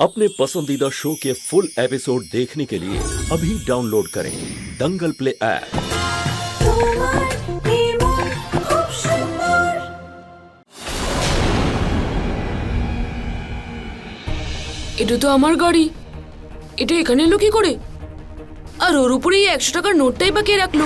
अपने पसंदीदा शो के फुल एपिसोड देखने के लिए अभी डाउनलोड करें दंगल प्ले ऐप তোমার নির্মল খুব সুন্দর এটা তো আমার গাড়ি এটা এখানে এলো কি করে আর ওর উপরে এই একশো টাকার নোটটাই বা কে রাখলো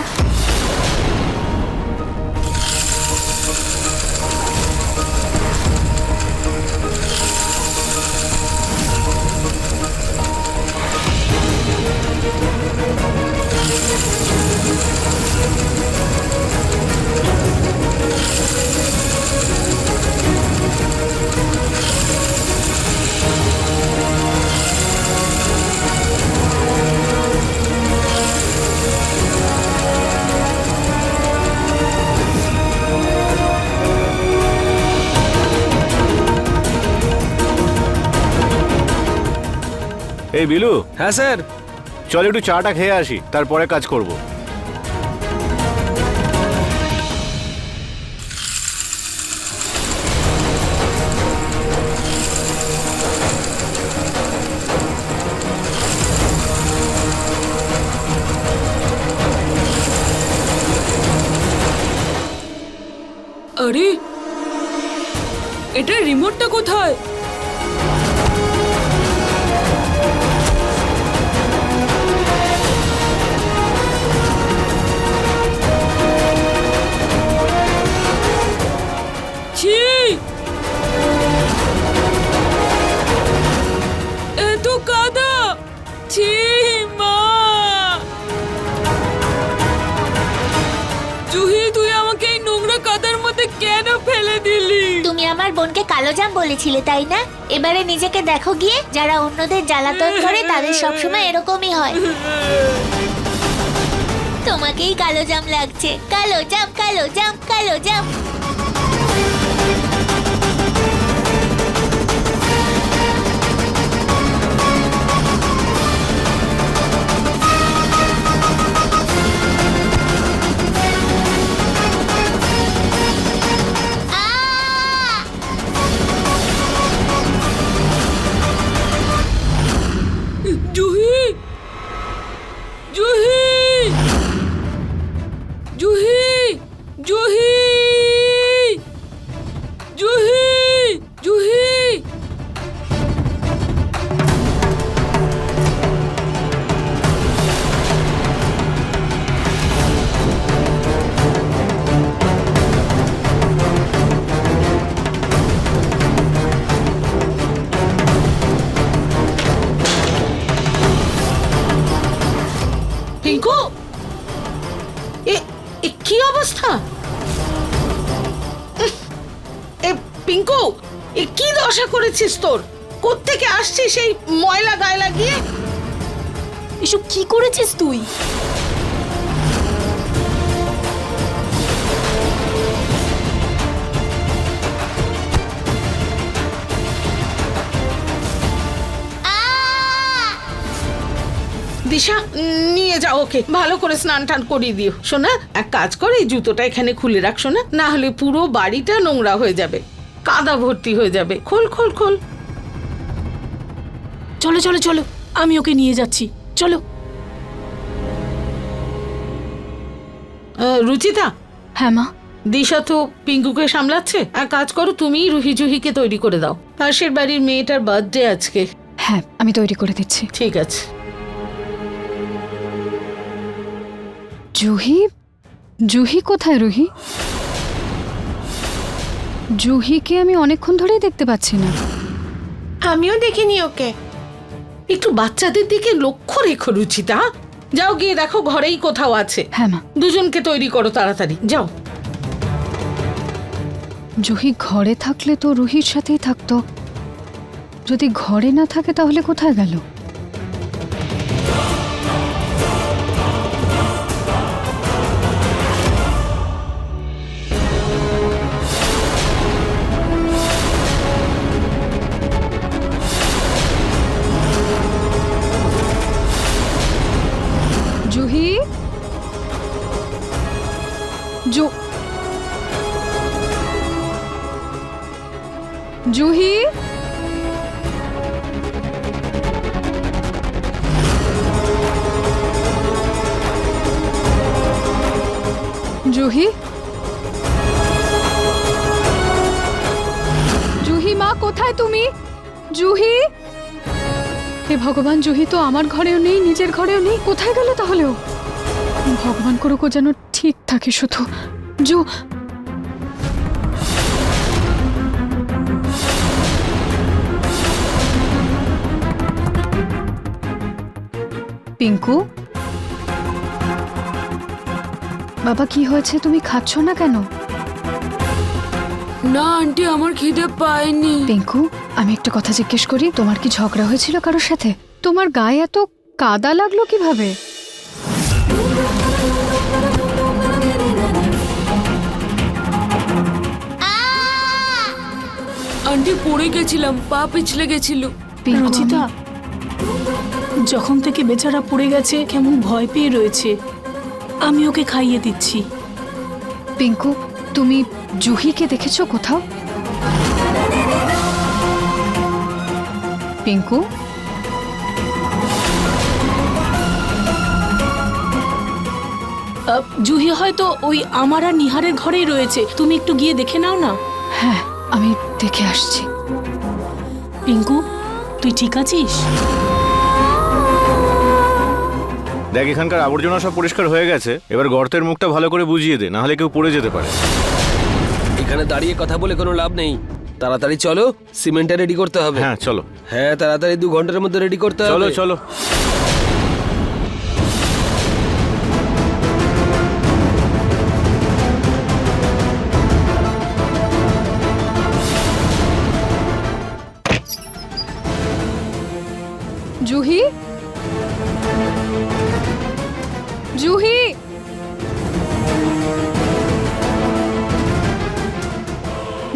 এই বিলু হ্যাঁ স্যার। চল একটু চাটা খেয়ে আসি তারপরে কাজ করব। আরে এটা রিমোটটা কোথায়? আমার বোনকে কালো জাম বলেছিলে, তাই না? এবারে নিজেকে দেখো গিয়ে, যারা অন্যদের জ্বালাতন করে, তাদের সবসময় এরকমই হয়। তোমাকেই কালো জাম লাগছে। কালো জাম কালো জাম কালো জাম। এ কি অবস্থা? এ পিঙ্কু, এ কি দশা করেছিস তোর? কোত্থেকে আসছিস সেই ময়লা গায়ে লাগিয়ে? এসব কি করেছিস তুই? দিশা নিয়ে যাও ওকে। ভালো করে স্নান টান করিয়ে দিও। শোনা এক কাজ কর এই জুতোটা এখানে খুলে রাখ শোনা না হলে পুরো বাড়িটা নোংরা হয়ে যাবে। কাদা ভর্তি হয়ে যাবে। খোল খোল খোল। চলো চলো চলো। আমি ওকে নিয়ে যাচ্ছি। চলো। রুচিতা? হ্যাঁ মা। দিশা তো পিঙ্কুকে সামলাচ্ছে। এক কাজ করো তুমিই রুহি জুহিকে তৈরি করে দাও। পাশের বাড়ির মেয়েটার বার্থডে আজকে। হ্যাঁ আমি তৈরি করে দিচ্ছি। ঠিক আছে। জুহি? জুহি কোথায় রুহি? জুহিকে আমি অনেকক্ষণ ধরেই দেখতে পাচ্ছি না। আমিও দেখিনি ওকে। একটু বাচ্চাদের দিকে লক্ষ্য রেখো রুচিতা। যাও গিয়ে দেখো ঘরেই কোথাও আছে। হ্যাঁ মা। দুজনকে তৈরি করো তাড়াতাড়ি। যাও। জুহি ঘরে থাকলে তো রুহির সাথেই থাকতো। যদি ঘরে না থাকে তাহলে কোথায় গেল? জুহি? জুহি মা, কোথায় তুমি? জুহি? হে ভগবান, জুহি তো আমার ঘরেও নেই, নিজের ঘরেও নেই। কোথায় গেল তাহলে ভগবান করুক যেন ঠিক থাকে শুধু। জু পিঙ্কু? বাবা কি হয়েছে? তুমি খাচ্ছ না কেন? না আন্টি আমার খিদে পায়নি। পিঙ্কু আমি একটা কথা জিজ্ঞেস করি তোমার কি ঝগড়া হয়েছিল কারোর সাথে? তোমার গায়ে এত কাদা লাগল কীভাবে? আন্টি পড়ে গেছিলাম পা পিছলে গেছিল। পিঙ্কু রুচিতা যখন থেকে বেচারা পড়ে গেছে কেমন ভয় পেয়ে রয়েছে। আমি ওকে খাইয়ে দিচ্ছি। পিঙ্কু তুমি জুহিকে দেখেছ কোথাও? পিঙ্কু? জুহি হয়তো ওই আমার আর নিহারের ঘরেই রয়েছে। তুমি একটু গিয়ে দেখে নাও না। হ্যাঁ আমি দেখে আসছি। পিঙ্কু তুই ঠিক আছিস? দেখ এখানকার আবর্জনা সব পরিষ্কার হয়ে গেছে। এবার গর্তের মুখটা ভালো করে বুঝিয়ে দে না হলে কেউ পড়ে যেতে পারে। এখানে দাঁড়িয়ে কথা বলে কোনো লাভ নেই। তাড়াতাড়ি চলো সিমেন্টটা রেডি করতে হবে। হ্যাঁ চলো। হ্যাঁ তাড়াতাড়ি দু ঘণ্টার মধ্যে রেডি করতে হবে। চলো চলো।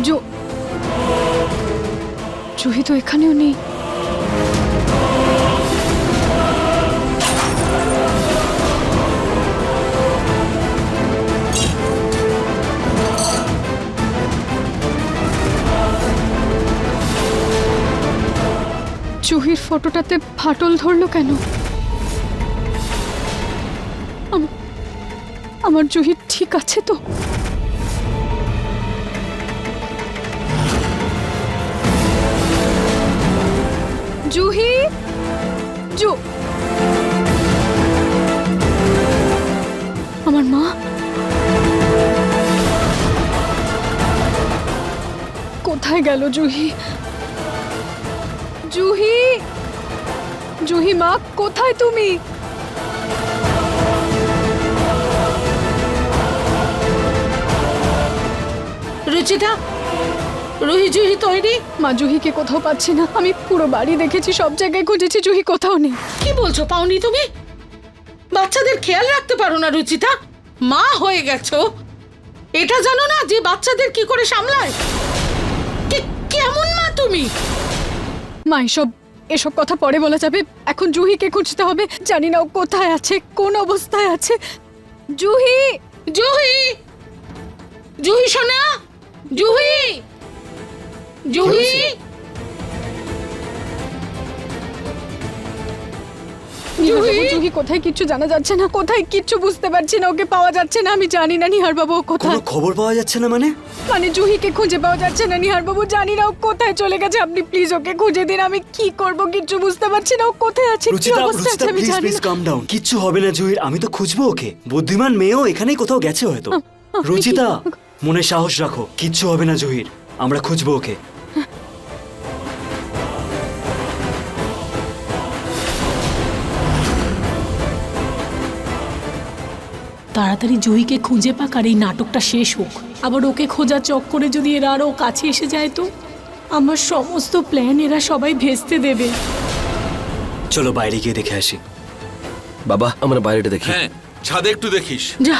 জু জুহি তো এখানেও নেই। জুহির ফটোটাতে ফাটল ধরলো কেন? আম- আমার জুহি ঠিক আছে তো? জুহি? জু। আমার মা? কোথায় গেল জুহি? জুহি? জুহি মা কোথায় তুমি? রুচিতা? রুহি জুহি তৈরি? মা জুহিকে কোথাও পাচ্ছি না। আমি পুরো বাড়ি দেখেছি, সব জায়গায় খুঁজেছি, জুহি কোথাও নেই। কি বলছো, পাওনি তুমি? বাচ্চাদের খেয়াল রাখতে পারো না, রুচিতা। মা হয়ে গেছো। এটা জানো না যে বাচ্চাদের কি করে সামলায়? কেমন মা তুমি? মা, এসব এসব কথা পরে বলা যাবে। এখন জুহিকে খুঁজতে হবে। জানি না ও কোথায় আছে, কোন অবস্থায় আছে। জুহি জুহি! জুহি, সোনা! জুহি! জুহি! জুহি! কোথায় কিচ্ছু জানা যাচ্ছে না কোথায় কিচ্ছু বুঝতে পারছি না ওকে পাওয়া যাচ্ছে না আমি জানি না নিহার বাবু কোথায়। কোনো খবর পাওয়া যাচ্ছে না মানে? মানে জুহিকে খুঁজে পাওয়া যাচ্ছে না নিহার বাবু জানি না ও কোথায় চলে গেছে আপনি প্লিজ ওকে খুঁজে দিন আমি কি করব কিচ্ছু বুঝতে পারছি না ও কোথায় আছে কি রুচিতা অবস্থা আছে আমি প্লিজ জানি প্লিজ না। কাম ডাউন কিচ্ছু হবে না জুহির আমি তো খুঁজবো ওকে। বুদ্ধিমান মেয়েও এখানেই কোথাও গেছে হয়তো। রুচিতা মনে সাহস রাখো কিচ্ছু হবে না জুহির আমরা খুঁজবো ওকে। তাড়াতাড়ি জয়ীকে খুঁজে পাক আর এই নাটকটা শেষ হোক। আবার ওকে খোঁজা চক্করে যদি এরা আরও কাছে এসে যায় তো? আমার সমস্ত প্ল্যান এরা সবাই ভেস্তে দেবে। চলো বাইরে গিয়ে দেখে আসি। বাবা আমরা বাইরেটা দেখি। হ্যাঁ ছাদে একটু দেখিস। যা।